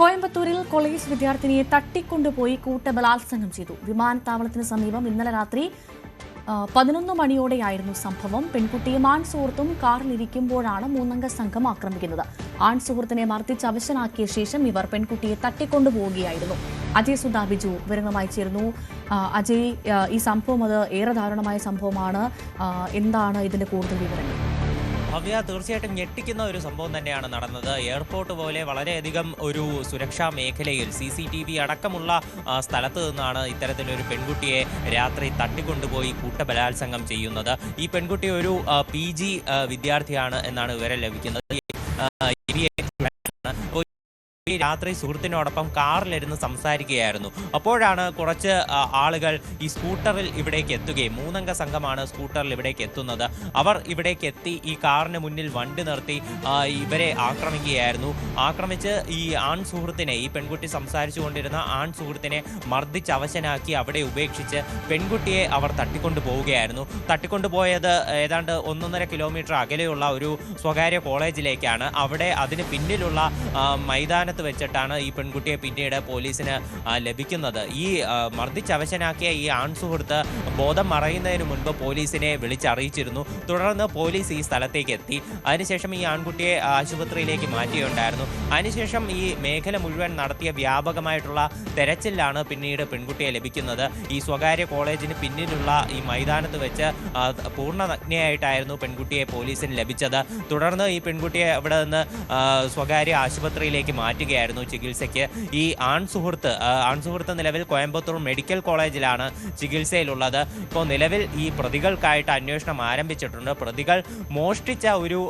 കോയമ്പത്തൂരിൽ കോളേജ് വിദ്യാർത്ഥിനിയെ തട്ടിക്കൊണ്ടുപോയി കൂട്ടബലാത്സംഗം ചെയ്തു. വിമാനത്താവളത്തിന് സമീപം ഇന്നലെ രാത്രി പതിനൊന്ന് മണിയോടെയായിരുന്നു സംഭവം. പെൺകുട്ടിയും ആൺ സുഹൃത്തും കാറിലിരിക്കുമ്പോഴാണ് മൂന്നംഗ സംഘം ആക്രമിക്കുന്നത്. ആൺ സുഹൃത്തിനെ മർദ്ദിച്ച് അവശനാക്കിയ ശേഷം ഇവർ പെൺകുട്ടിയെ തട്ടിക്കൊണ്ടുപോവുകയായിരുന്നു. അജയ് സുധാ ബിജു വിവരങ്ങളുമായി ചേരുന്നു. അജയ് ഈ സംഭവം അത് ഏറെ ദാരുണമായ സംഭവമാണ്. എന്താണ് ഇതിന്റെ കൂടുതൽ വിവരങ്ങൾ? ഭവ്യ തീർച്ചയായിട്ടും ഞെട്ടിക്കുന്ന ഒരു സംഭവം തന്നെയാണ് നടന്നത്. എയർപോർട്ട് പോലെ വളരെയധികം ഒരു സുരക്ഷാ മേഖലയിൽ സി സി ടി വി അടക്കമുള്ള സ്ഥലത്ത് നിന്നാണ് ഇത്തരത്തിലൊരു പെൺകുട്ടിയെ രാത്രി തട്ടിക്കൊണ്ടുപോയി കൂട്ടബലാത്സംഗം ചെയ്യുന്നത്. ഈ പെൺകുട്ടി ഒരു പി ജി വിദ്യാർത്ഥിയാണ് എന്നാണ് വിവരം ലഭിക്കുന്നത്. ഈ രാത്രി സുഹൃത്തിനോടൊപ്പം കാറിലിരുന്ന് സംസാരിക്കുകയായിരുന്നു. അപ്പോഴാണ് കുറച്ച് ആളുകൾ ഈ സ്കൂട്ടറിൽ ഇവിടേക്ക് എത്തുകയും മൂന്നംഗ സംഘമാണ് സ്കൂട്ടറിൽ ഇവിടേക്ക് എത്തുന്നത്. അവർ ഇവിടേക്ക് എത്തി ഈ കാറിന് മുന്നിൽ വണ്ടി നിർത്തി ഇവരെ ആക്രമിക്കുകയായിരുന്നു. ആക്രമിച്ച് ഈ ആൺ സുഹൃത്തിനെ ഈ പെൺകുട്ടി സംസാരിച്ചു കൊണ്ടിരുന്ന ആൺ സുഹൃത്തിനെ മർദ്ദിച്ച് അവശനാക്കി അവിടെ ഉപേക്ഷിച്ച് പെൺകുട്ടിയെ അവർ തട്ടിക്കൊണ്ടു പോവുകയായിരുന്നു. തട്ടിക്കൊണ്ടു പോയത് ഏതാണ്ട് ഒന്നൊന്നര കിലോമീറ്റർ അകലെയുള്ള ഒരു സ്വകാര്യ കോളേജിലേക്കാണ്. അവിടെ അതിന് പിന്നിലുള്ള ആ, മൈതാനത്ത് വെച്ചിട്ടാണ് ഈ പെൺകുട്ടിയെ പിന്നീട് പോലീസിന് ലഭിക്കുന്നത്. ഈ മർദ്ദിച്ചവശനാക്കിയ ഈ ആൺ സുഹൃത്ത് ബോധം മറയുന്നതിന് മുൻപ് പോലീസിനെ വിളിച്ചറിയിച്ചിരുന്നു. തുടർന്ന് പോലീസ് ഈ സ്ഥലത്തേക്ക് എത്തി അതിനുശേഷം ഈ ആൺകുട്ടിയെ ആശുപത്രിയിലേക്ക് മാറ്റിയുണ്ടായിരുന്നു. അതിനുശേഷം ഈ മേഖല മുഴുവൻ നടത്തിയ വ്യാപകമായിട്ടുള്ള തെരച്ചിലാണ് പിന്നീട് പെൺകുട്ടിയെ ലഭിക്കുന്നത്. ഈ സ്വകാര്യ കോളേജിന് പിന്നിലുള്ള ഈ മൈതാനത്ത് വെച്ച് പൂർണനഗ്നയായിട്ടായിരുന്നു പെൺകുട്ടിയെ പോലീസിന് ലഭിച്ചത്. തുടർന്ന് ഈ പെൺകുട്ടിയെ അവിടെ നിന്ന് സ്വകാര്യ ആശുപത്രിയിലേക്ക് മാറ്റുകയായിരുന്നു ചികിത്സയ്ക്ക്. ഈ ആൺ സുഹൃത്ത് ആൺ സുഹൃത്ത് നിലവിൽ കോയമ്പത്തൂർ മെഡിക്കൽ കോളേജിലാണ് ചികിത്സയിലുള്ളത്. ഇപ്പോൾ നിലവിൽ ഈ പ്രതികൾക്കായിട്ട് അന്വേഷണം ആരംഭിച്ചിട്ടുണ്ട്. പ്രതികൾ മോഷ്ടിച്ച ഒരു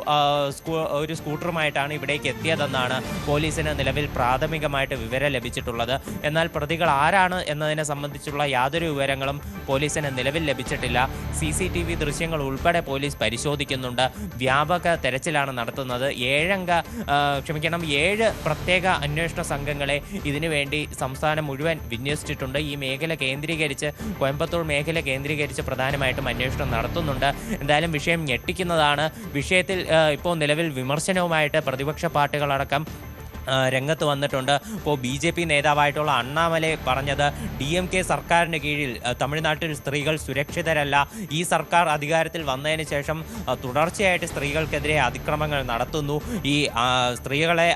ഒരു സ്കൂട്ടറുമായിട്ടാണ് ഇവിടേക്ക് എത്തിയതെന്നാണ് പോലീസിന് നിലവിൽ പ്രാഥമികമായിട്ട് വിവരം ലഭിച്ചിട്ടുള്ളത്. എന്നാൽ പ്രതികൾ ആരാണ് എന്നതിനെ സംബന്ധിച്ചുള്ള യാതൊരു വിവരങ്ങളും പോലീസിന് നിലവിൽ ലഭിച്ചിട്ടില്ല. സി സി ടി വി ദൃശ്യങ്ങൾ ഉൾപ്പെടെ പോലീസ് പരിശോധിക്കുന്നുണ്ട്. വ്യാപക തെരച്ചിലാണ് നടത്തുന്നത്. ഏഴംഗ ക്ഷമിക്കണം ഏഴ് പ്രത്യേക അന്വേഷണ സംഘങ്ങളെ ഇതിനുവേണ്ടി സംസ്ഥാനം മുഴുവൻ വിന്യസിച്ചിട്ടുണ്ട്. ഈ മേഖല കേന്ദ്രീകരിച്ച് കോയമ്പത്തൂർ മേഖല കേന്ദ്രീകരിച്ച് പ്രധാനമായിട്ടും അന്വേഷണം നടത്തുന്നുണ്ട്. എന്തായാലും വിഷയം ഞെട്ടിക്കുന്നതാണ്. വിഷയത്തിൽ ഇപ്പോൾ നിലവിൽ വിമർശനവുമായിട്ട് പ്രതിപക്ഷ പാർട്ടികളടക്കം രംഗത്ത് വന്നിട്ടുണ്ട്. ഇപ്പോൾ ബി ജെ പി നേതാവായിട്ടുള്ള അണ്ണാമലെ പറഞ്ഞത് ഡി എം കെ സർക്കാരിന് കീഴിൽ തമിഴ്നാട്ടിൽ സ്ത്രീകൾ സുരക്ഷിതരല്ല. ഈ സർക്കാർ അധികാരത്തിൽ വന്നതിന് ശേഷം തുടർച്ചയായിട്ട് സ്ത്രീകൾക്കെതിരെ അതിക്രമങ്ങൾ നടത്തുന്നു. ഈ സ്ത്രീകളെ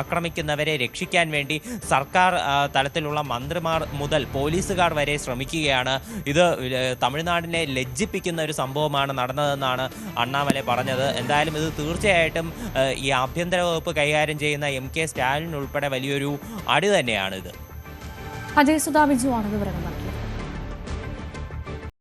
ആക്രമിക്കുന്നവരെ രക്ഷിക്കാൻ വേണ്ടി സർക്കാർ തലത്തിലുള്ള മന്ത്രിമാർ മുതൽ പോലീസുകാർ വരെ ശ്രമിക്കുകയാണ്. ഇത് തമിഴ്നാടിനെ ലജ്ജിപ്പിക്കുന്ന ഒരു സംഭവമാണ് നടന്നതെന്നാണ് അണ്ണാമലെ പറഞ്ഞത്. എന്തായാലും ഇത് തീർച്ചയായിട്ടും ഈ ആഭ്യന്തര വകുപ്പ് കൈകാര്യം ചെയ്യുന്ന എം കെ സ്റ്റാലിൻ ഉൾപ്പെടെ വലിയൊരു അടി തന്നെയാണിത്. അജയ് സുധാ ബിജുവാണ് വിവരങ്ങൾ.